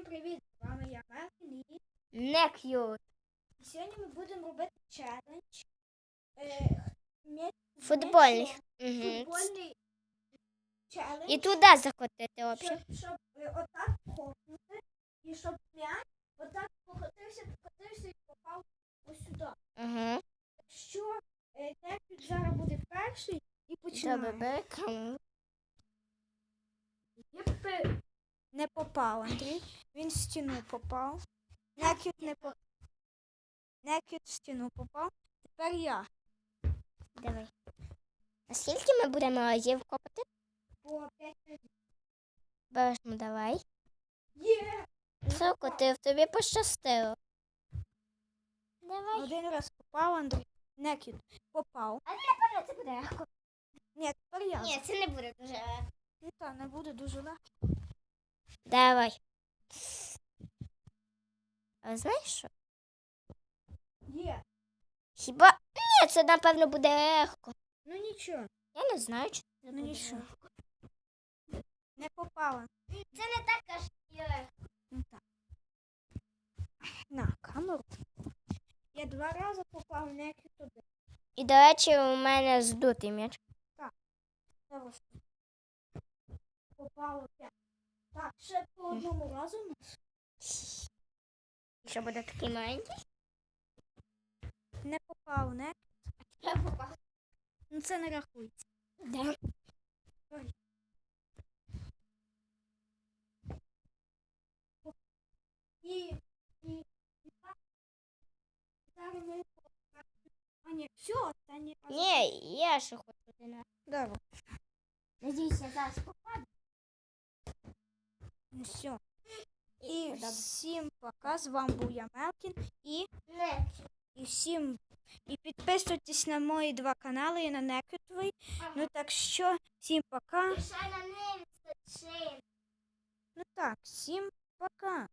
Всім привіт! З вами я Мелкін і Не к'ют. сьогодні ми будемо робити челендж. Е, м'я- Футбольний. м'ячом. Угу. Футбольний челендж. І туди закотити щоб, взагалі. щоб е, отак хопнути, і щоб м'яч отак покотився, покотився і попав ось сюди. Угу. Що е, Неквіт зараз буде перший і Добре, починає. бери камеру. Не попав, Андрій. Він в стіну попав. Некіт не попав. Некіт в стіну попав. Тепер я. Давай. А скільки ми будемо разів копати? По 5 разів. Береш, ну давай. Є! Закотив, тобі пощастило. Давай. Один раз попав, Андрій. Некіт попав. А тепер це буде легко. Ні, тепер я. Ні, це не буде дуже легко. Ну та не буде дуже легко. Давай. А знаєш що? Є. Хіба. Ні, це напевно буде легко. Ну нічого. Я не знаю, чи це Ну буде нічого. легко. Не попала. Це не так аж і легко. Ну так. На камеру. Я два рази попав, Некіт один. І, до речі, у мене здутий м'яч. Добре. Попало п'ять. Так, ще по одному разу. нас. Що буде такий маленький? Не попав, не? Я попав. Ну це не рахується. Да. І, і, і. Зараз ми А ні, все, останній раз. Ні, я ще хочу один. Добре. Надіюсь, я зараз попаду. Ну все. Всім пока. З вами був я Мелкін. І, і всім. І підписуйтесь на мої два канали і на Некетвий. Ну так що, всім пока. Ну так, всім пока.